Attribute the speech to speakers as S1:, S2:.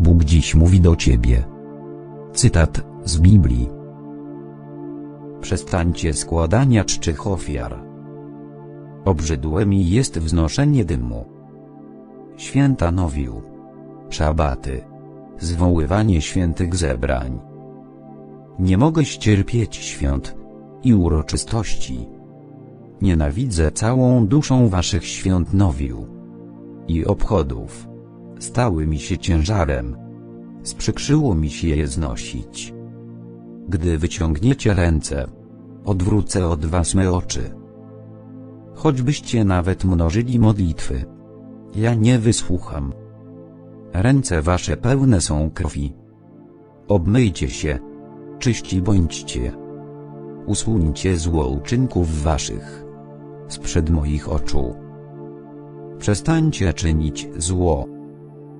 S1: Bóg dziś mówi do ciebie. Cytat z Biblii. Przestańcie składania czczych ofiar. Obrzydłe mi jest wznoszenie dymu. Święta nowiu. Szabaty. Zwoływanie świętych zebrań. Nie mogę ścierpieć świąt i uroczystości. Nienawidzę całą duszą waszych świąt nowiu i obchodów. Stały mi się ciężarem. Sprzykrzyło mi się je znosić. Gdy wyciągniecie ręce, odwrócę od was me oczy. Choćbyście nawet mnożyli modlitwy, ja nie wysłucham. Ręce wasze pełne są krwi. Obmyjcie się, czyści bądźcie. Usłuńcie zło uczynków waszych. Sprzed moich oczu. Przestańcie czynić zło.